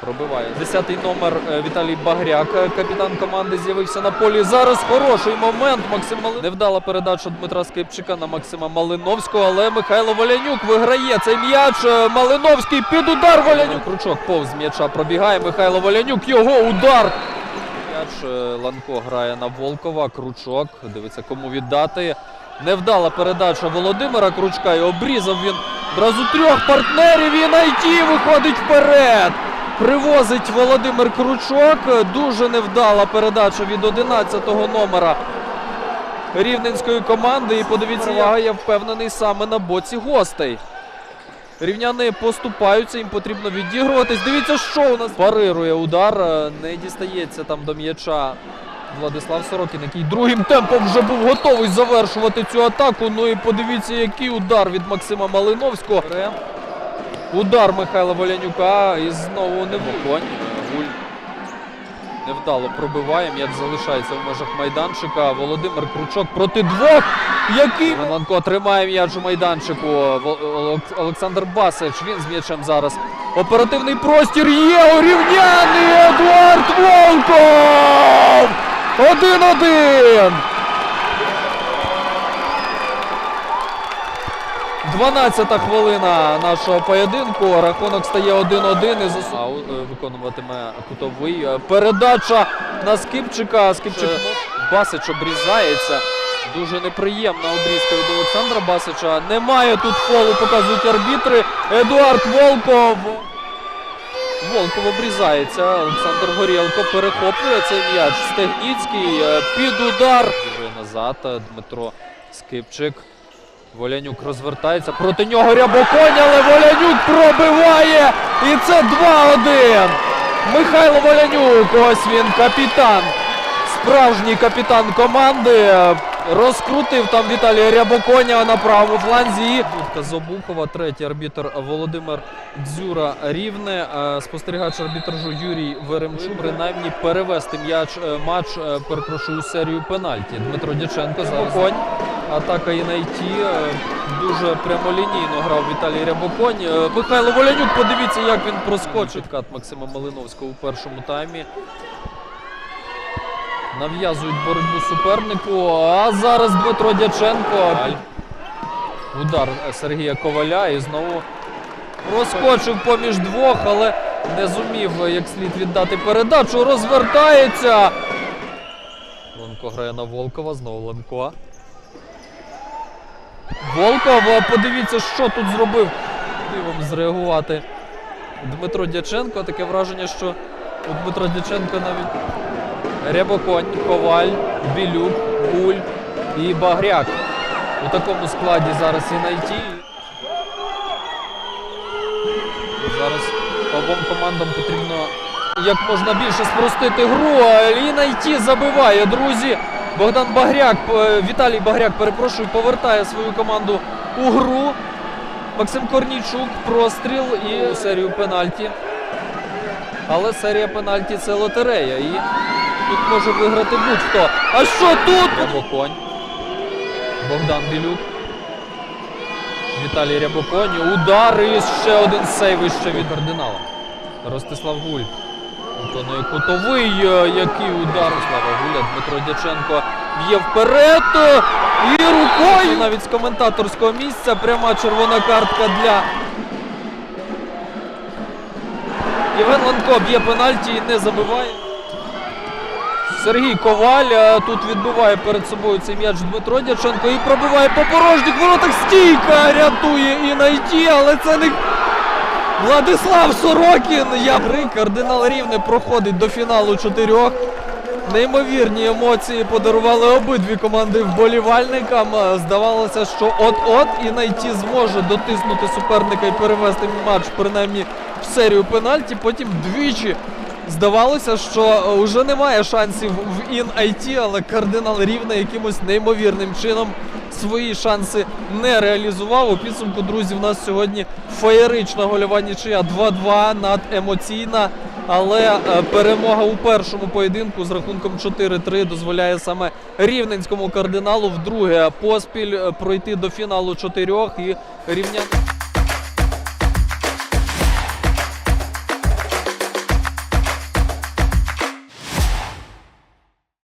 Пробиває. Десятий номер е, Віталій Багряк, е, капітан команди, з'явився на полі. Зараз хороший момент. Максим Малин... Невдала передача Дмитра Скипчика на Максима Малиновського, але Михайло Волянюк виграє цей м'яч. Е, Малиновський під удар Волянюк. Кручок повз м'яча пробігає. Михайло Волянюк. Його удар. М'яч Ланко грає на Волкова. Кручок. Дивиться, кому віддати. Невдала передача Володимира Кручка. І обрізав він одразу трьох партнерів. І найті виходить вперед. Привозить Володимир Кручок. Дуже невдала передача від 11-го номера рівненської команди. І подивіться, я, я впевнений саме на боці гостей. Рівняни поступаються, їм потрібно відігруватись. Дивіться, що у нас парирує удар. е, Не дістається там до м'яча Владислав Сорокін, який другим темпом вже був готовий завершувати цю атаку. Ну і подивіться, який удар від Максима Малиновського. Удар Михайла Волянюка і знову не вогонь. Невдало пробиває. М'яч залишається в межах майданчика. Володимир Кручок проти двох. Який Романко тримає м'яч у майданчику. Олександр Басич. Він з м'ячем зараз. Оперативний простір є у рівняний Едуард Волков! Один-один! 12-та хвилина нашого поєдинку. Рахунок стає 1-1 і зас... Е, виконуватиме кутовий. Е, Передача на Скипчика. Скипчик Басич обрізається. Дуже неприємна обрізка від Олександра Басича. Немає тут фолу, показують арбітри. Едуард Волков. Волков обрізається. Олександр Горєлко перехоплює цей м'яч. Стегніцький е, під удар. Назад Дмитро Скипчик. Волянюк розвертається проти нього Рябоконь, але Волянюк пробиває. І це 2-1. Михайло Волянюк. Ось він капітан. Справжній капітан команди. Розкрутив там Віталія Рябоконя на правому фланзі. Будка Зобухова, третій арбітр Володимир Дзюра Рівне. Е, Спостерігач арбітражу Юрій Веремчук. Принаймні перевести м'яч е, матч, е, перепрошую, серію пенальті. Дмитро Дяченко зараз. Атака і найти. Дуже прямолінійно грав Віталій Рябоконь. Е, Михайло Волянюк, подивіться, як він проскочив. Кат Максима Малиновського у першому таймі. Нав'язують боротьбу супернику. А зараз Дмитро Дяченко. Удар Сергія Коваля і знову розкочив поміж двох, але не зумів як слід віддати передачу. Розвертається. Ланко грає на Волкова, знову Ланко. Волков, а подивіться, що тут зробив. Дивом зреагувати. Дмитро Дяченко. Таке враження, що у Дмитра Дяченка навіть Рябоконь, Коваль, Білюк, Гуль і Багряк. У такому складі зараз і найти. Зараз обом командам потрібно як можна більше спростити гру. І найти забиває, друзі. Богдан Багряк, е, Віталій Багряк, перепрошую, повертає свою команду у гру. Максим Корнійчук, простріл і серію пенальті. Але серія пенальті це лотерея. І тут може виграти будь-хто. А що тут? Рябоконь. Богдан Білюк. Віталій Рябоконь. Удар і ще один сейв іще від кардинала. Ростислав Гуль. Виконує кутовий. Е, Який удар Слава Гуля. Дмитро Дяченко б'є вперед. е, І рукою навіть з коментаторського місця пряма червона картка для Євген Ланко б'є пенальті і не забиває. Сергій Коваль е, тут відбиває перед собою цей м'яч Дмитро Дяченко і пробиває по порожніх воротах. Стійка рятує і найти, але це не Владислав Сорокін. Ябри, кардинал Рівне проходить до фіналу чотирьох. Неймовірні емоції подарували обидві команди вболівальникам. Здавалося, що от-от і найті зможе дотиснути суперника і перевести матч принаймні в серію пенальті. Потім двічі здавалося, що вже немає шансів в ін IT, але кардинал рівне якимось неймовірним чином свої шанси не реалізував. У підсумку, друзі, в нас сьогодні феєрична гольова нічия 2-2 надемоційна. Але е, перемога у першому поєдинку з рахунком 4-3 дозволяє саме рівненському кардиналу вдруге поспіль е, пройти до фіналу чотирьох і рівняти.